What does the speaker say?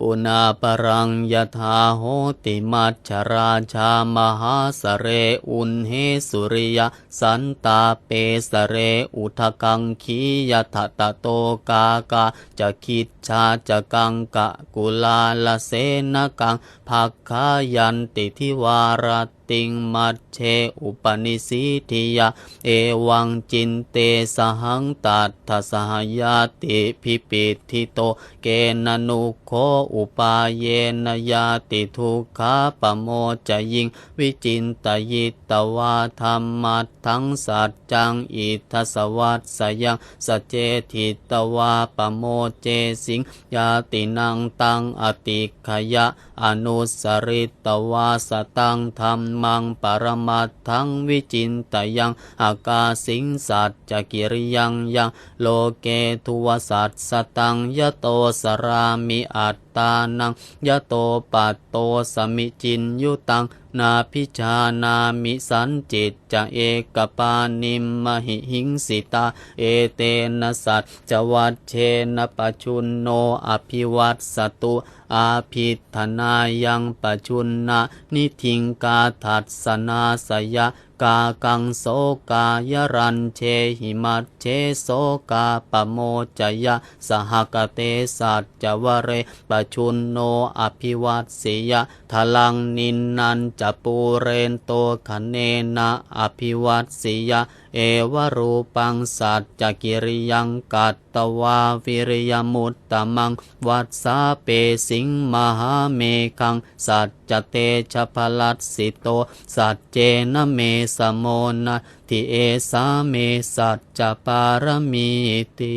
ปุนาปรังยถาโหติมัจฉราชามหาสเรอุนเหสุริยสันตาเปสเรอุทกังคียทะตะโตกากาจะคิดชาจะกังกะกุลาลเสนกังภักขายันติทิวารต ติงมัจเชอุปนิสิทิยา เอวังจินเตสหังตัทสหยาติพิปิทิโต เกณนุโคอุปาเยนยาติทุกขาปโมจะยิง วิจินตยิตวาธรรมัทั้งสัจจังอิทัสวัสสยังสเจทิตวาปโมเจสิงยาตินังตังอติขยะ อนุสริตวาสตังธรรมมังปรมัตทังวิจินตยังอากาสิงสัจจกิริยังยังโลเกทุวสัตสตังยโตสรามิอัต ตานังยโตปัตโตสมิจินยุตังนาพิชานามิสันจิตจะเอกปานิมมหิหิงสิตา เอเตนะสัจจวัตเชนะปะชุนโนอภิวัตสตุอาภิธนายังปะชุนนะนิทิงกาทัสนาสยะ กากังโสกายรันเชหิมัตเชโสกาปโมจยะสหกเตสัจจวเรปชุนโนอภิวัตสิยะทลังนินนันจปูเรนโตคเนนะอภิวัตสิยะเอวรูปังสัจจกิริยังกัตตวาวิริยมุตตมัง วัสสาเปสิงมหาเมคังสัจจเตชะพลัสสิโตสัจเจนะเมสโมนทิเอสาเมสัจจปารมีติ